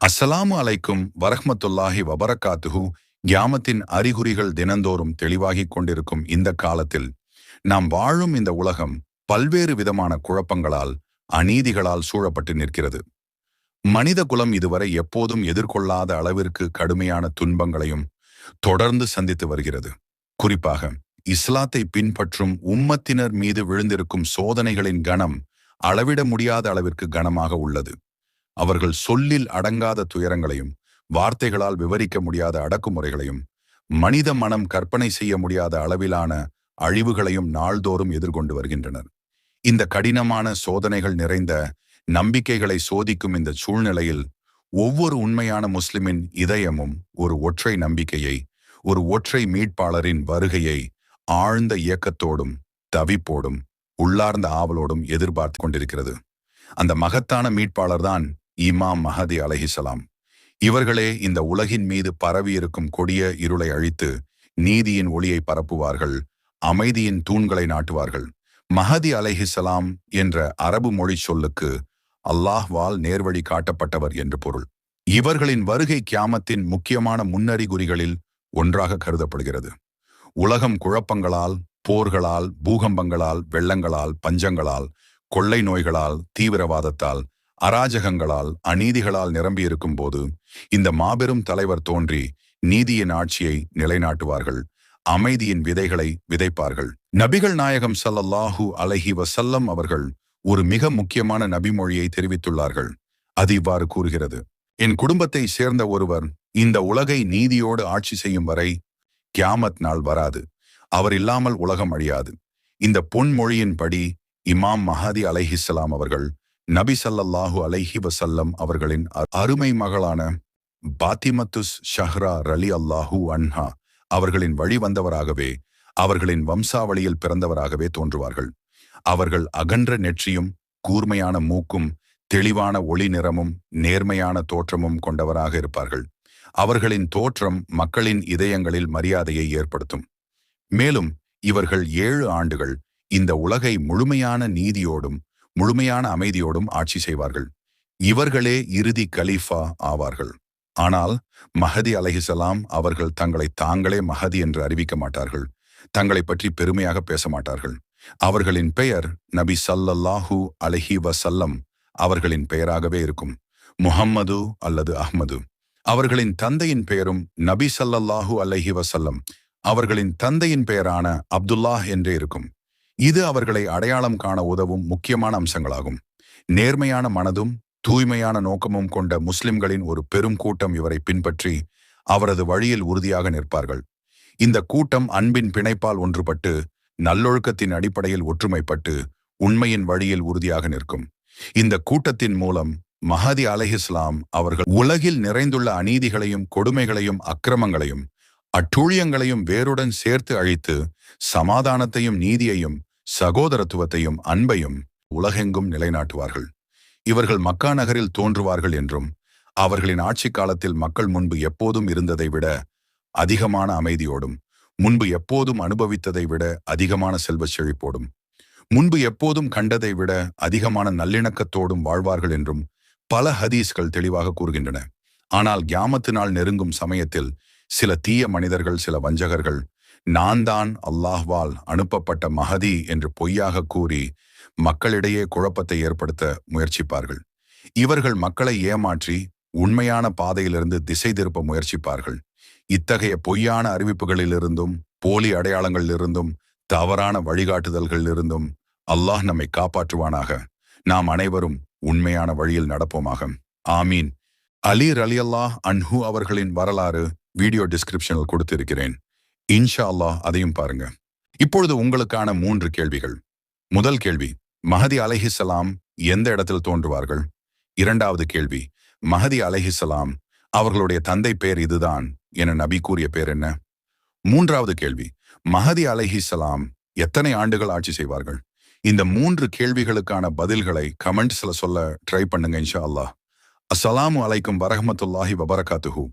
அஸ்ஸலாமு அலைக்கும் வரஹ்மத்துல்லாஹி வபரகாத்துஹு. கியாமத்தின் அறிகுறிகள் தினந்தோறும் தெளிவாகிக் கொண்டிருக்கும் இந்த காலத்தில் நாம் வாழும் இந்த உலகம் பல்வேறு விதமான குழப்பங்களால் அநீதிகளால் சூழப்பட்டு நிற்கிறது. மனித குலம் இதுவரை எப்போதும் எதிர்கொள்ளாத அளவிற்கு கடுமையான துன்பங்களையும் தொடர்ந்து சந்தித்து வருகிறது. குறிப்பாக இஸ்லாத்தை பின்பற்றும் உம்மத்தினர் மீது விழுந்திருக்கும் சோதனைகளின் கணம் அளவிட முடியாத அளவிற்கு கனமாக உள்ளது. அவர்கள் சொல்லில் அடங்காத துயரங்களையும் வார்த்தைகளால் விவரிக்க முடியாத அடக்குமுறைகளையும் மனித மனம் கற்பனை செய்ய முடியாத அளவிலான அழிவுகளையும் நாள்தோறும் எதிர்கொண்டு வருகின்றனர். இந்த கடினமான சோதனைகள் நிறைந்த நம்பிக்கைகளை சோதிக்கும் இந்த சூழ்நிலையில் ஒவ்வொரு உண்மையான முஸ்லிமின் இதயமும் ஒரு ஒற்றை நம்பிக்கையை ஒரு ஒற்றை மீட்பாளரின் வருகையை ஆழ்ந்த இயக்கத்தோடும் தவிப்போடும் உள்ளார்ந்த ஆவலோடும் எதிர்பார்த்து கொண்டிருக்கிறது. அந்த மகத்தான மீட்பாளர்தான் இமாம் மஹதி அலஹிசலாம் இவர்களே இந்த உலகின் மீது பரவியிருக்கும் கொடிய இருளை அழித்து நீதியின் ஒளியை பரப்புவார்கள் அமைதியின் தூண்களை நாட்டுவார்கள். மஹதி அலைஹிசலாம் என்ற அரபு மொழி சொல்லுக்கு அல்லாஹ்வால் நேர்வழி காட்டப்பட்டவர் என்று பொருள். இவர்களின் வருகை கியாமத்தின் முக்கியமான முன்னறிகுறிகளில் ஒன்றாக கருதப்படுகிறது. உலகம் குழப்பங்களால் போர்களால் பூகம்பங்களால் வெள்ளங்களால் பஞ்சங்களால் கொள்ளை நோய்களால் தீவிரவாதத்தால் அராஜகங்களால் அநீதிகளால் நிரம்பியிருக்கும் போது இந்த மாபெரும் தலைவர் தோன்றி நீதியின் ஆட்சியை நிலைநாட்டுவார்கள். அமைதியின் விதைகளை விதைப்பார்கள். நபிகள் நாயகம் சல்லல்லாஹு அலஹி வசல்லம் அவர்கள் ஒரு மிக முக்கியமான நபிமொழியை தெரிவித்துள்ளார்கள். அது இவ்வாறு கூறுகிறது. என் குடும்பத்தை சேர்ந்த ஒருவர் இந்த உலகை நீதியோடு ஆட்சி செய்யும் வரை கியாமத் நாள் வராது. அவர் இல்லாமல் உலகம் அழியாது. இந்த பொன்மொழியின்படி இமாம் மஹாதி அலைஹிஸ்லாம் அவர்கள் நபி சல்லல்லாஹு அலைஹி வசல்லம் அவர்களின் அருமை மகளான பாத்திமத்துஸ் ஷஹ்ரா ரலி அல்லாஹூ அன்ஹா அவர்களின் வழி வந்தவராகவே அவர்களின் வம்சாவளியில் பிறந்தவராகவே தோன்றுவார்கள். அவர்கள் அகன்ற நெற்றியும் கூர்மையான மூக்கும் தெளிவான ஒளி நிறமும் நேர்மையான தோற்றமும் கொண்டவராக இருப்பார்கள். அவர்களின் தோற்றம் மக்களின் இதயங்களில் மரியாதையை ஏற்படுத்தும். மேலும் இவர்கள் ஏழு ஆண்டுகள் இந்த உலகை முழுமையான நீதியோடும் முழுமையான அமைதியோடும் ஆட்சி செய்வார்கள். இவர்களே இறுதி கலீஃபா ஆவார்கள். ஆனால் மஹதி அலஹிசலாம் அவர்கள் தங்களை தாங்களே மஹதி என்று அறிவிக்க மாட்டார்கள். தங்களை பற்றி பெருமையாக பேச மாட்டார்கள். அவர்களின் பெயர் நபி சல்லல்லாஹூ அலஹி வசல்லம் அவர்களின் பெயராகவே இருக்கும். முஹம்மது அல்லது அஹ்மது. அவர்களின் தந்தையின் பெயரும் நபி சல்லல்லாஹூ அலஹி வசல்லம் அவர்களின் தந்தையின் பெயரான அப்துல்லாஹ் என்றே இருக்கும். இது அவர்களை அடையாளம் காண உதவும் முக்கியமான அம்சங்களாகும். நேர்மையான மனதும் தூய்மையான நோக்கமும் கொண்ட முஸ்லிம்களின் ஒரு பெரும் கூட்டம் இவரை பின்பற்றி அவரது வழியில் உறுதியாக நிற்பார்கள். இந்த கூட்டம் அன்பின் பிணைப்பால் ஒன்றுபட்டு நல்லொழுக்கத்தின் அடிப்படையில் ஒற்றுமைப்பட்டு உண்மையின் வழியில் உறுதியாக நிற்கும். இந்த கூட்டத்தின் மூலம் மஹதி அலஹிஸ்லாம் அவர்கள் உலகில் நிறைந்துள்ள அநீதிகளையும் கொடுமைகளையும் அக்கிரமங்களையும் அட்டூழியங்களையும் வேருடன் சேர்த்து அழித்து சமாதானத்தையும் நீதியையும் சகோதரத்துவத்தையும் அன்பையும் உலகெங்கும் நிலைநாட்டுவார்கள். இவர்கள் மக்கா நகரில் தோன்றுவார்கள் என்றும் அவர்களின் ஆட்சி காலத்தில் மக்கள் முன்பு எப்போதும் இருந்ததை விட அதிகமான அமைதியோடும் முன்பு எப்போதும் அனுபவித்ததை விட அதிகமான செல்வ செழிப்போடும் முன்பு எப்போதும் கண்டதை விட அதிகமான நல்லிணக்கத்தோடும் வாழ்வார்கள் என்றும் பல ஹதீஸ்கள் தெளிவாக கூறுகின்றன. ஆனால் கியாமத்து நாள் நெருங்கும் சமயத்தில் சில தீய மனிதர்கள் சில வஞ்சகர்கள் நான் தான் அல்லாஹ்வால் அனுப்பப்பட்ட மகதி என்று பொய்யாக கூறி மக்களிடையே குழப்பத்தை ஏற்படுத்த முயற்சிப்பார்கள். இவர்கள் மக்களை ஏமாற்றி உண்மையான பாதையிலிருந்து திசை திருப்ப முயற்சிப்பார்கள். இத்தகைய பொய்யான அறிவிப்புகளிலிருந்தும் போலி அடையாளங்களிலிருந்தும் தவறான வழிகாட்டுதல்களிலிருந்தும் அல்லாஹ் நம்மை காப்பாற்றுவானாக. நாம் அனைவரும் உண்மையான வழியில் நடப்போமாக. ஆமீன். அலீர் அலி அல்லாஹ் அன்ஹு அவர்களின் வரலாறு வீடியோ டிஸ்கிரிப்ஷனில் கொடுத்திருக்கிறேன். இன்ஷா அல்லாஹ் அதையும் பாருங்க. இப்பொழுது உங்களுக்கான மூன்று கேள்விகள். முதல் கேள்வி மஹதி அலஹிசலாம் எந்த இடத்தில் தோன்றுவார்கள்? இரண்டாவது கேள்வி மஹதி அலஹிசலாம் அவர்களுடைய தந்தை பெயர் இதுதான் என நபி கூறிய பேர் என்ன? மூன்றாவது கேள்வி மஹதி அலஹிசலாம் எத்தனை ஆண்டுகள் ஆட்சி செய்வார்கள்? இந்த மூன்று கேள்விகளுக்கான பதில்களை கமெண்ட்ஸில் சொல்ல ட்ரை பண்ணுங்க இன்ஷா அல்லாஹ் அஸ்ஸலாமு அலைக்கும் வரஹமத்துல்லாஹி வபரகாத்துஹூ.